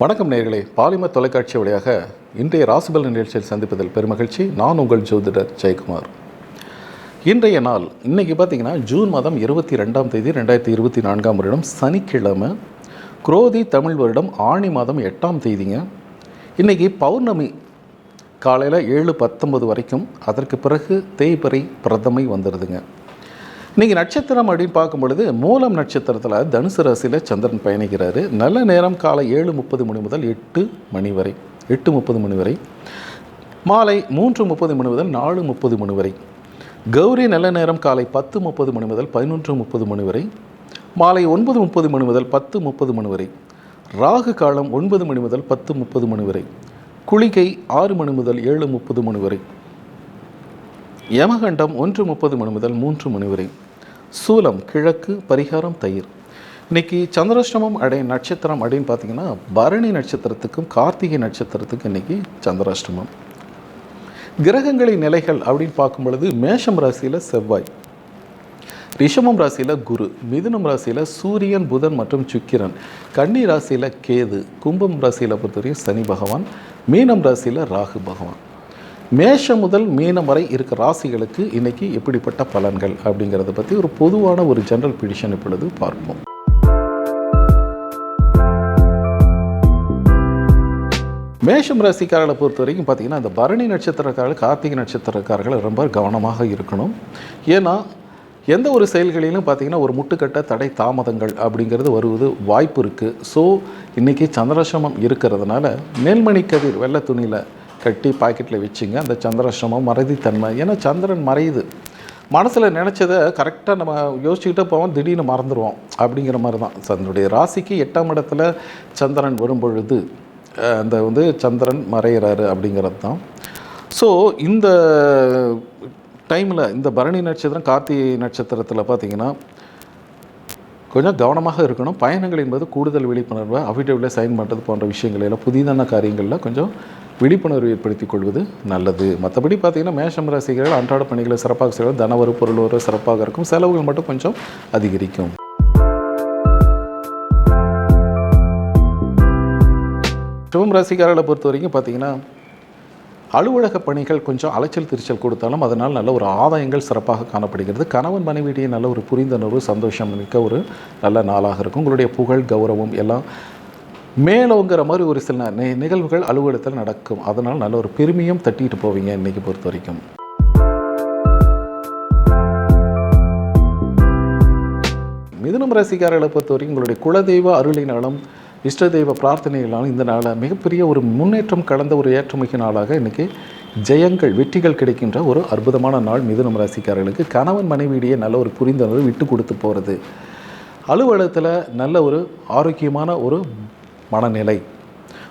வணக்கம் நேர்களே பாலிமர் தொலைக்காட்சி வழியாக இன்றைய ராசிபல் நிகழ்ச்சியில் சந்திப்பதில் பெருமகிழ்ச்சி. நான் உங்கள் ஜோதிடர் ஜெயக்குமார். இன்றைய நாள் இன்றைக்கி பார்த்தீங்கன்னா ஜூன் மாதம் இருபத்தி ரெண்டாம் தேதி ரெண்டாயிரத்தி இருபத்தி நான்காம் வருடம் சனிக்கிழமை. குரோதி தமிழ் வருடம் ஆணி மாதம் எட்டாம் தேதிங்க. இன்றைக்கி பௌர்ணமி காலையில் ஏழு பத்தொம்பது வரைக்கும் அதற்கு பிறகு தேய்பறை பிரதமை வந்துடுதுங்க. இன்றைக்கி நட்சத்திரம் அப்படின்னு பார்க்கும் பொழுது மூலம் நட்சத்திரத்தில் தனுசு ராசியில் சந்திரன் பயணிக்கிறாரு நல்ல நேரம் காலை ஏழு முப்பது மணி முதல் எட்டு மணி வரை எட்டு முப்பது மணி வரை மாலை மூன்று முப்பது மணி முதல் நாலு முப்பது மணி வரை கௌரி நல்ல நேரம் காலை பத்து முப்பது மணி முதல் பதினொன்று முப்பது மணி வரை மாலை ஒன்பது முப்பது மணி முதல் பத்து முப்பது மணி வரை ராகு காலம் ஒன்பது மணி முதல் பத்து முப்பது மணி வரை குளிகை ஆறு மணி முதல் ஏழு முப்பது மணி வரை யமகண்டம் ஒன்று முப்பது மணி முதல் மூன்று மணி வரை சூலம் கிழக்கு பரிகாரம் தயிர். இன்னைக்கு சந்திராஷ்டமம் அடை நட்சத்திரம் அப்படின்னு பார்த்தீங்கன்னா பரணி நட்சத்திரத்துக்கும் கார்த்திகை நட்சத்திரத்துக்கும் இன்னைக்கு சந்திராஷ்டமம். கிரகங்களின் நிலைகள் அப்படின்னு பார்க்கும் பொழுது மேஷம் ராசியில் செவ்வாய். ரிஷமம் ராசியில் குரு. மிதுனம் ராசியில் சூரியன் புதன் மற்றும் சுக்கிரன். கன்னி ராசியில் கேது. கும்பம் ராசியில் பொறுத்தவரையும் சனி பகவான். மீனம் ராசியில் ராகு பகவான். மேஷம் முதல் மீனம் வரை இருக்க ராசிகளுக்கு இன்னைக்கு எப்படிப்பட்ட பலன்கள் அப்படிங்கிறத பற்றி ஒரு பொதுவான ஒரு ஜென்ரல் பிடிஷன் இப்பொழுது பார்ப்போம். மேஷம் ராசிக்காரர்களை பொறுத்த வரைக்கும் பார்த்திங்கன்னா அந்த பரணி நட்சத்திரக்காரர்கள் கார்த்திகை நட்சத்திரக்காரர்கள் ரொம்ப கவனமாக இருக்கணும். ஏன்னா எந்த ஒரு செயல்களிலும் பார்த்தீங்கன்னா ஒரு முட்டுக்கட்ட தடை தாமதங்கள் அப்படிங்கிறது வருவது வாய்ப்பு இருக்குது ஸோ இன்றைக்கி சந்திரசமம் இருக்கிறதுனால மேல்மணி கதிர் வெள்ளை துணியில் கட்டி பாக்கெட்டில் வச்சுங்க. அந்த சந்திராசிரமம் மறதித்தன்மை. ஏன்னா சந்திரன் மறையுது. மனசில் நினச்சதை கரெக்டாக நம்ம யோசிச்சுக்கிட்டே போவோம். திடீர்னு மறந்துடுவோம் அப்படிங்கிற மாதிரி தான் தன்னுடைய ராசிக்கு எட்டாம் இடத்துல சந்திரன் வரும் பொழுது அந்த வந்து சந்திரன் மறையிறாரு அப்படிங்கிறது தான் ஸோ இந்த டைமில் இந்த பரணி நட்சத்திரம் கார்த்திகை நட்சத்திரத்தில் பார்த்தீங்கன்னா கொஞ்சம் கவனமாக இருக்கணும். பயணங்கள் என்பது கூடுதல் விழிப்புணர்வை அஃபிடேவிட்டில் சைன் பண்ணுறது போன்ற விஷயங்கள் எல்லாம் புதிதான காரியங்களில் கொஞ்சம் விழிப்புணர்வு ஏற்படுத்திக் கொள்வது நல்லது. மற்றபடி பார்த்தீங்கன்னா மேஷம் ராசிகள் அன்றாட பணிகளை சிறப்பாக செய்வது தனவரு பொருள் சிறப்பாக இருக்கும். செலவுகள் மட்டும் கொஞ்சம் அதிகரிக்கும். சிவம் ராசிக்காரர்களை பொறுத்த வரைக்கும் பார்த்தீங்கன்னா அலுவலக பணிகள் கொஞ்சம் அலைச்சல் திருச்சல் கொடுத்தாலும் அதனால் நல்ல ஒரு ஆதாயங்கள் சிறப்பாக காணப்படுகிறது. கணவன் மனைவியிடையே நல்ல ஒரு புரிந்துணர்வு சந்தோஷம் மிக்க ஒரு நல்ல நாளாக இருக்கும். உங்களுடைய புகழ் கௌரவம் எல்லாம் மேலோங்கிற மாதிரி ஒரு சில நிகழ்வுகள் அலுவலகத்தில் நடக்கும். அதனால் நல்ல ஒரு பெருமையும் தட்டிட்டு போவீங்க இன்னைக்கு பொறுத்த வரைக்கும். மிதுனம் ராசிக்காரர்களை பொறுத்த வரைக்கும் உங்களுடைய குலதெய்வ அருளினாலும் இஷ்ட தெய்வ பிரார்த்தனைகளாலும் இந்த நாளை மிகப்பெரிய ஒரு முன்னேற்றம் கலந்த ஒரு ஏற்றமிக்க நாளாக இன்றைக்கி ஜெயங்கள் வெற்றிகள் கிடைக்கின்ற ஒரு அற்புதமான நாள் மிதுனம் ராசிக்காரர்களுக்கு. கணவன் மனைவியிடையே நல்ல ஒரு புரிந்துணர்வு விட்டு கொடுத்து போகிறது அலுவலகத்தில் நல்ல ஒரு ஆரோக்கியமான ஒரு மனநிலை.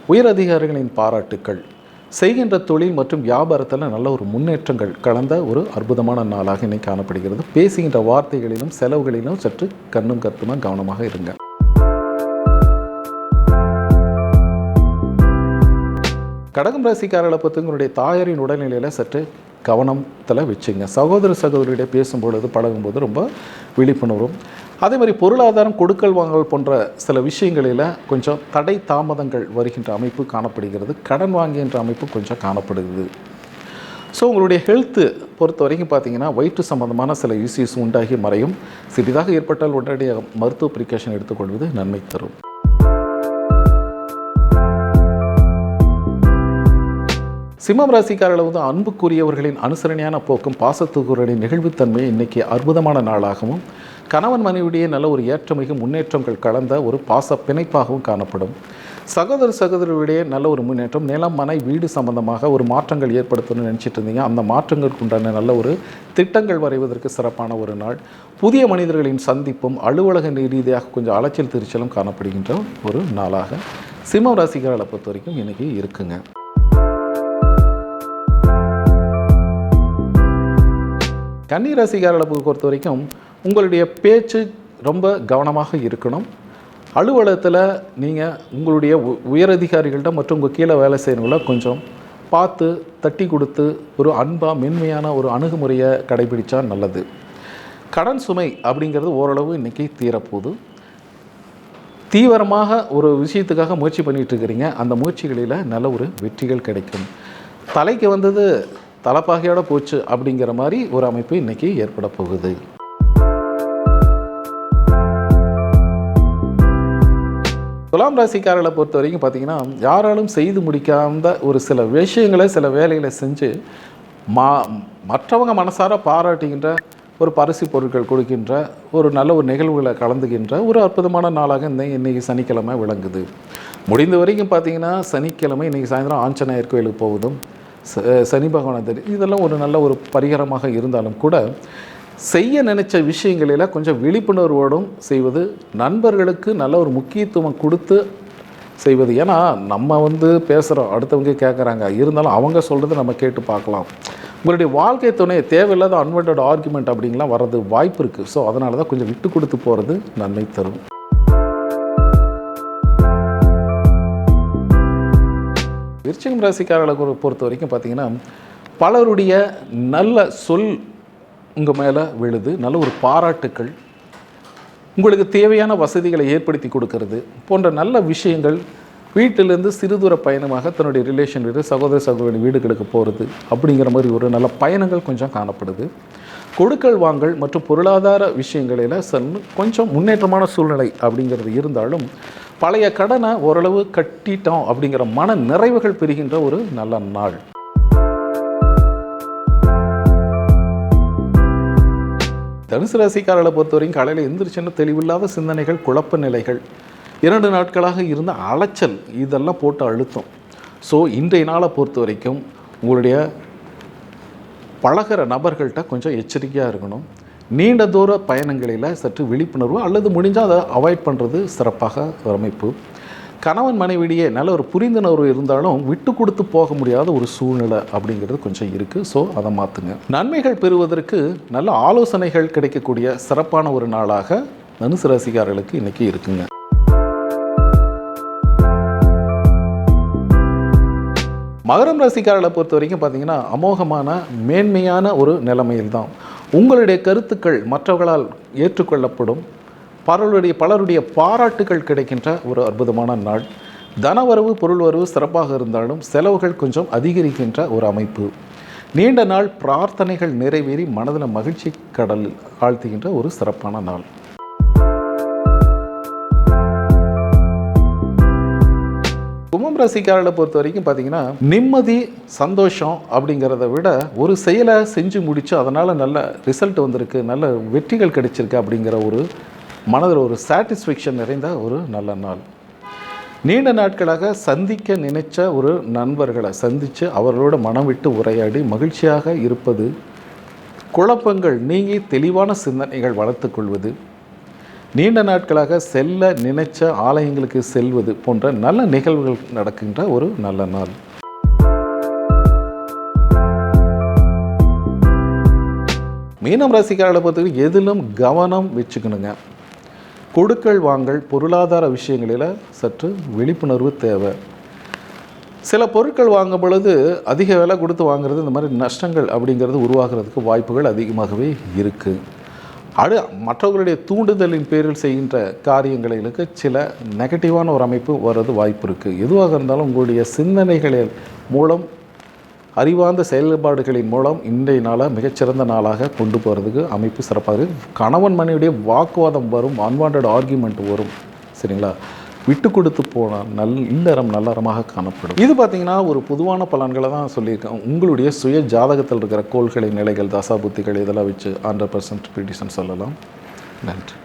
உயர் அதிகாரிகளின் பாராட்டுக்கள். செய்கின்ற தொழில் மற்றும் வியாபாரத்தில் நல்ல ஒரு முன்னேற்றங்கள் கலந்த ஒரு அற்புதமான நாளாக இன்னைக்கு காணப்படுகிறது. பேசுகின்ற வார்த்தைகளிலும் செலவுகளிலும் சற்று கண்ணும் கருத்துமாக கவனமாக இருங்க. கடகம் ராசிக்காரர்களை பொறுத்து உங்களுடைய தாயாரின் உடல்நிலையில் சற்று கவனத்தில் வச்சுங்க. சகோதர சகோதரியிடையே பேசும்பொழுது பழகும்போது ரொம்ப விழிப்புணர்வும் அதே மாதிரி பொருளாதாரம் கொடுக்கல் வாங்கல் போன்ற சில விஷயங்களில் கொஞ்சம் தடை தாமதங்கள் வருகின்ற அமைப்பு காணப்படுகிறது. கடன் வாங்குகின்ற அமைப்பு கொஞ்சம் காணப்படுகிறது ஸோ உங்களுடைய ஹெல்த்து பொறுத்த வரைக்கும் பார்த்தீங்கன்னா வயிற்று சம்பந்தமான சில இஷ்யூஸ் உண்டாகி மறையும். சிறிதாக ஏற்பட்டால் உடனடியாக மருத்துவ ப்ரிகாஷன் எடுத்துக்கொள்வது நன்மை தரும். சிம்மம் ராசிக்காரர்களை வந்து அன்புக்குரியவர்களின் அனுசரணையான போக்கும் பாசத்துக்குரிய நிகழ்வுத்தன்மை இன்னைக்கு அற்புதமான நாளாகவும் கணவன் மனைவியுடைய நல்ல ஒரு ஏற்றமிகு முன்னேற்றங்கள் கலந்த ஒரு பாச பிணைப்பாகவும் காணப்படும். சகோதர சகோதரிடையே நல்ல ஒரு முன்னேற்றம் நிலம் மனை வீடு சம்பந்தமாக ஒரு மாற்றங்கள் ஏற்படுத்தணும்னு நினச்சிட்டு இருந்தீங்க. அந்த மாற்றங்களுக்கு உண்டான நல்ல ஒரு திட்டங்கள் வரைவதற்கு சிறப்பான ஒரு நாள். புதிய மனிதர்களின் சந்திப்பும் அலுவலக ரீதியாக கொஞ்சம் அலைச்சல் திருச்சலும் காணப்படுகின்ற ஒரு நாளாக. சிம்ம ராசிக்காரர்களை பொறுத்த வரைக்கும் இன்றைக்கி இருக்குங்க. கன்னி ரசிகர்களை பொறுத்த வரைக்கும் உங்களுடைய பேச்சு ரொம்ப கவனமாக இருக்கணும். அலுவலகத்தில் நீங்கள் உங்களுடைய உ- மற்றும் உங்கள் கீழே வேலை செய்யணுங்கள கொஞ்சம் பார்த்து தட்டி கொடுத்து ஒரு அன்பாக மென்மையான ஒரு அணுகுமுறையை கடைபிடித்தா நல்லது. கடன் சுமை அப்படிங்கிறது ஓரளவு இன்றைக்கி தீரப்போகுது. தீவிரமாக ஒரு விஷயத்துக்காக முயற்சி பண்ணிகிட்டு இருக்கிறீங்க. அந்த முயற்சிகளில் நல்ல ஒரு வெற்றிகள் கிடைக்கும். தலைக்கு வந்தது தலைப்பாகையோட போச்சு அப்படிங்கிற மாதிரி ஒரு அமைப்பு இன்னைக்கு ஏற்பட போகுது. துலாம் ராசிக்காரர்களை பொறுத்த வரைக்கும் பார்த்தீங்கன்னா யாராலும் செய்து முடிக்காத ஒரு சில விஷயங்களை சில வேலைகளை செஞ்சு மா மற்றவங்க மனசார பாராட்டுகின்ற ஒரு பரிசு பொருட்கள் கொடுக்கின்ற ஒரு நல்ல ஒரு நிகழ்வுகளை கலந்துகின்ற ஒரு அற்புதமான நாளாக இந்த இன்றைக்கி சனிக்கிழமை விளங்குது. முடிந்த வரைக்கும் பார்த்தீங்கன்னா சனிக்கிழமை இன்றைக்கி சாயந்தரம் ஆஞ்சநேயர் கோயிலுக்கு போவதும் சனி பகவானை தெரியும் இதெல்லாம் ஒரு நல்ல ஒரு பரிகாரமாக இருந்தாலும் கூட செய்ய நினைச்ச விஷயங்களில் கொஞ்சம் விழிப்புணர்வோடும் செய்வது நண்பர்களுக்கு நல்ல ஒரு முக்கியத்துவம் கொடுத்து செய்வது. ஏன்னா நம்ம வந்து பேசுகிறோம் அடுத்தவங்க கேட்குறாங்க இருந்தாலும் அவங்க சொல்கிறது நம்ம கேட்டு பார்க்கலாம் உங்களுடைய வாழ்க்கை துணை தேவையில்லாத அன்வான்ட் ஆர்குமெண்ட் அப்படிங்கலாம் வர்றது வாய்ப்பு இருக்குது ஸோ அதனால தான் கொஞ்சம் விட்டு கொடுத்து போகிறது நன்மை தரும். விருச்சிகம் ராசிக்காரர்களை பொறுத்த வரைக்கும் பார்த்தீங்கன்னா பலருடைய நல்ல சொல் உங்கள் மேலே விழுது. நல்ல ஒரு பாராட்டுக்கள். உங்களுக்கு தேவையான வசதிகளை ஏற்படுத்தி கொடுக்கறது. போன்ற நல்ல விஷயங்கள் வீட்டிலேருந்து சிறுதூர பயணமாக தன்னுடைய ரிலேஷன் வீடு சகோதர சகோதரி வீடுகளுக்கு போகிறது அப்படிங்கிற மாதிரி ஒரு நல்ல பயணங்கள் கொஞ்சம் காணப்படுது. கொடுக்கல் வாங்கல் மற்றும் பொருளாதார விஷயங்களில் சன்னு கொஞ்சம் முன்னேற்றமான சூழ்நிலை அப்படிங்கிறது இருந்தாலும் பழைய கடனை ஓரளவு கட்டிட்டோம் அப்படிங்கிற மன நிறைவுகள் பெறுகின்ற ஒரு நல்ல நாள். தனுசு ராசிக்காரர்களை பொறுத்த வரைக்கும் காலையில் எந்திரிச்சுன்னு தெளிவில்லாத சிந்தனைகள் குழப்ப நிலைகள் இரண்டு நாட்களாக இருந்த அலைச்சல் இதெல்லாம் போட்டு அழுத்தம். ஸோ இன்றைய நாளை பொறுத்த வரைக்கும் உங்களுடைய பழகிற நபர்கள்ட்ட கொஞ்சம் எச்சரிக்கையாக இருக்கணும். நீண்ட தூர பயணங்களில் சற்று விழிப்புணர்வு அல்லது முடிஞ்சால் அதை அவாய்ட் பண்ணுறது சிறப்பாக ஒரு அமைப்பு கணவன் மனைவிடையே நல்ல ஒரு புரிந்துணர்வு இருந்தாலும் விட்டு கொடுத்து போக முடியாத ஒரு சூழ்நிலை அப்படிங்கிறது கொஞ்சம் இருக்குது ஸோ அதை மாற்றுங்க நன்மைகள் பெறுவதற்கு நல்ல ஆலோசனைகள் கிடைக்கக்கூடிய சிறப்பான ஒரு நாளாக தனுசு ராசிக்காரர்களுக்கு இன்றைக்கி இருக்குங்க. மகரம் ராசிக்காரர்களை பொறுத்த வரைக்கும் பார்த்தீங்கன்னா அமோகமான மேன்மையான ஒரு நிலைமையில் தான் உங்களுடைய கருத்துக்கள் மற்றவர்களால் ஏற்றுக்கொள்ளப்படும். பலருடைய பலருடைய பாராட்டுகள் கிடைக்கின்ற ஒரு அற்புதமான நாள். தனவரவு பொருள் வரவு சிறப்பாக இருந்தாலும் செலவுகள் கொஞ்சம் அதிகரிக்கின்ற ஒரு அமைப்பு. நீண்ட நாள் பிரார்த்தனைகள் நிறைவேறி மனதில் மகிழ்ச்சி கடலில் ஆழ்த்துகின்ற ஒரு சிறப்பான நாள். கும்பம் ராசிக்காரர்களை பொறுத்த வரைக்கும் பார்த்தீங்கன்னா நிம்மதி சந்தோஷம் அப்படிங்கிறத விட ஒரு செயலை செஞ்சு முடிச்சு அதனால் நல்ல ரிசல்ட் வந்திருக்கு நல்ல வெற்றிகள் கிடைச்சிருக்கு அப்படிங்கிற ஒரு மனதில் ஒரு சாட்டிஸ்ஃபேக்ஷன் நிறைந்த ஒரு நல்ல நாள். நீண்ட நாட்களாக சந்திக்க நினைச்ச ஒரு நண்பர்களை சந்தித்து அவர்களோட மனம் விட்டு உரையாடி மகிழ்ச்சியாக இருப்பது குழப்பங்கள் நீங்கி தெளிவான சிந்தனைகள் வளர்த்துக்கொள்வது நீண்ட நாட்களாக செல்ல நினைச்ச ஆலயங்களுக்கு செல்வது போன்ற நல்ல நிகழ்வுகள் நடக்கின்ற ஒரு நல்ல நாள். மீனம் ராசிக்காரர்களை பொறுத்தவரைக்கும் எதிலும் கவனம் வச்சுக்கணுங்க. கொடுக்கல் வாங்கல் பொருளாதார விஷயங்களில் சற்று விழிப்புணர்வு தேவை. சில பொருட்கள் வாங்கும் பொழுது அதிக விலை கொடுத்து வாங்குறது இந்த மாதிரி நஷ்டங்கள் அப்படிங்கிறது உருவாகிறதுக்கு வாய்ப்புகள் அதிகமாகவே இருக்குது அடு மற்றவர்களுடைய தூண்டுதலின் பேரில் செய்கின்ற காரியங்களுக்கு சில நெகட்டிவான ஒரு அமைப்பு வர்றது வாய்ப்பு இருக்குது எதுவாக இருந்தாலும் உங்களுடைய சிந்தனைகளின் மூலம் அறிவார்ந்த செயல்பாடுகளின் மூலம் இன்றைய நாளை மிகச்சிறந்த நாளாக கொண்டு போகிறதுக்கு அமைப்பு சிறப்பாக இருக்குது கணவன் மனைவியுடைய வாக்குவாதம் வரும் அன்வான்ட் ஆர்கியூமெண்ட் வரும். சரிங்களா? விட்டு கொடுத்து போனால் நல் இல்லறம் நல்லறமாக காணப்படும். இது பார்த்தீங்கன்னா ஒரு பொதுவான பலன்களை தான் சொல்லியிருக்கேன். உங்களுடைய சுய ஜாதகத்தில் இருக்கிற கோள்களின் நிலைகள் தசாபுத்திகள் இதெல்லாம் வச்சு ஹண்ட்ரட் பர்சன்ட் ப்ரிடிஷன் சொல்லலாம். நன்றி.